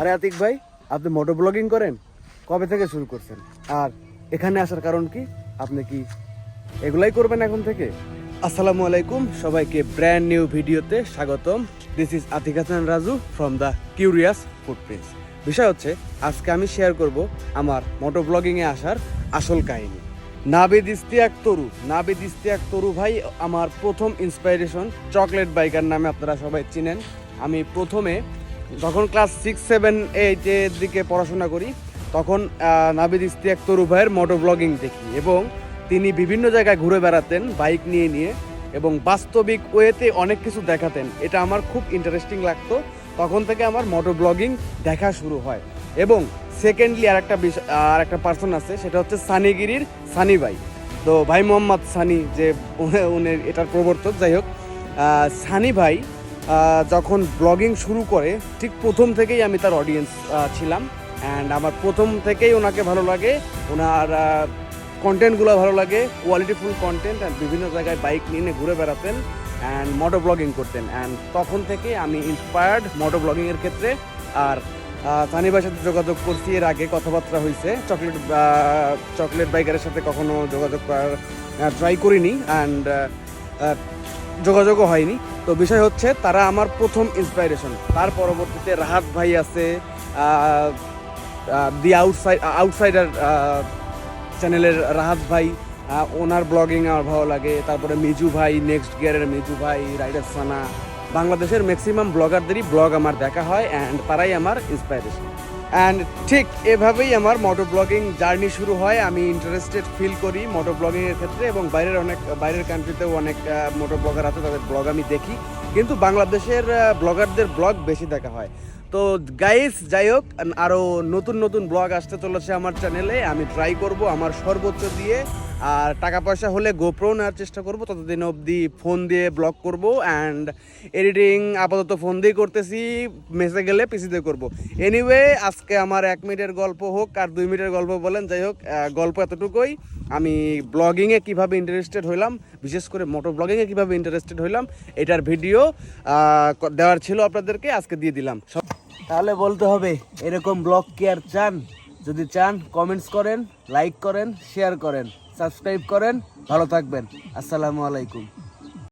আরে আতিক ভাই, আপনি মোটর ব্লগিং করেন? কবে থেকে শুরু করছেন? আর এখানে আসার কারণ কি? আপনি কি এগুলাই করবেন এখন থেকে? আসসালামু আলাইকুম, সবাইকে ব্র্যান্ড নিউ ভিডিওতে স্বাগতম। This is Atik Hasan Raju from the curious footprints বিষয় হচ্ছে, আজকে আমি শেয়ার করব আমার মোটো ব্লগিংয়ে আসার আসল কাহিনী। নাবিদ ইস্তিয়াক তরু। নাবিদ ইস্তিয়াক তরু ভাই, আমার প্রথম ইন্সপাইরেশন চকলেট বাইকার নামে আপনারা সবাই চিনেন। আমি প্রথমে যখন ক্লাস সিক্স সেভেন এইটের দিকে পড়াশোনা করি, তখন নাবিদ ইস্তিয়াক তরু ভাইয়ের মোটো ব্লগিং দেখি এবং তিনি বিভিন্ন জায়গায় ঘুরে বেড়াতেন বাইক নিয়ে নিয়ে এবং বাস্তবিক ওয়েতে অনেক কিছু দেখাতেন। এটা আমার খুব ইন্টারেস্টিং লাগতো। তখন থেকে আমার মোটো ব্লগিং দেখা শুরু হয়। এবং সেকেন্ডলি আর একটা আর একটা পার্সন আছে, সেটা হচ্ছে সানিগিরির সানি ভাই। তো ভাই মোহাম্মদ সানি যে, উনি- এটার প্রবর্তক, যাই হোক সানি ভাই যখন ব্লগিং শুরু করে, ঠিক প্রথম থেকেই আমি তার অডিয়েন্স ছিলাম। অ্যান্ড আমার প্রথম থেকেই ওনাকে ভালো লাগে, ওনার কন্টেন্টগুলো ভালো লাগে কোয়ালিটিফুল কন্টেন্ট অ্যান্ড বিভিন্ন জায়গায় বাইক নিয়ে ঘুরে বেড়াতেন অ্যান্ড মোটো ব্লগিং করতেন। অ্যান্ড তখন থেকে আমি ইন্সপায়ার্ড মোটো ব্লগিংয়ের ক্ষেত্রে। আর ভাইয়ের সাথে যোগাযোগ করছি, এর আগে কথাবার্তা হয়েছে চকলেট চকলেট বাইকারের সাথে কখনো যোগাযোগ করার ট্রাই করিনি। অ্যান্ড যোগাযোগও হয়নি। তো বিষয় হচ্ছে তারা আমার প্রথম ইন্সপাইরেশন তার পরবর্তীতে রাহাত ভাই আছে দি আউটসাইড আউটসাইডার চ্যানেলের রাহাত ভাই ওনার ব্লগিং আমার ভালো লাগে। তারপরে মিজু ভাই নেক্সট গিয়ারের মিজু ভাই রাইডার সানা বাংলাদেশের ম্যাক্সিমাম ব্লগারদেরই ব্লগ আমার দেখা হয় অ্যান্ড তারাই আমার ইন্সপাইরেশন অ্যান্ড ঠিক এভাবেই আমার মোটর ব্লগিং জার্নি শুরু হয়। আমি ইন্টারেস্টেড ফিল করি মোটর ব্লগিংয়ের ক্ষেত্রে এবং বাইরের অনেক, বাইরের কান্ট্রিতেও অনেক মোটর ব্লগার আছে, তাদের ব্লগ আমি দেখি। কিন্তু বাংলাদেশের ব্লগারদের ব্লগ বেশি দেখা হয়। তো গাইস যাই হোক আরও নতুন নতুন ব্লগ আসতে চলেছে আমার চ্যানেলে আমি ট্রাই করব আমার সর্বোচ্চ দিয়ে। আর টাকা পয়সা হলে গোপ্রো নেওয়ার চেষ্টা করব। ততদিন অবধি ফোন দিয়ে ব্লগ করব অ্যান্ড এডিটিং আপাতত ফোন দিয়ে করতেছি। মেসে গেলে পিসিতে করব। এনিওয়ে আজকে আমার এক মিনিটের গল্প হোক আর দুই মিনিটের গল্প বলেন, যাই হোক গল্প এতটুকুই। আমি ব্লগিংয়ে কীভাবে ইন্টারেস্টেড হইলাম, বিশেষ করে মোটো ব্লগিংয়ে কীভাবে ইন্টারেস্টেড হইলাম, এটার ভিডিও দেওয়ার ছিল আপনাদেরকে, আজকে দিয়ে দিলাম। সব- তাহলে বলতে হবে, এরকম ব্লগ কি আর চান? যদি চান কমেন্টস করেন লাইক করেন শেয়ার করেন। সাবস্ক্রাইব করেন ভালো থাকবেন। আসসালামু আলাইকুম।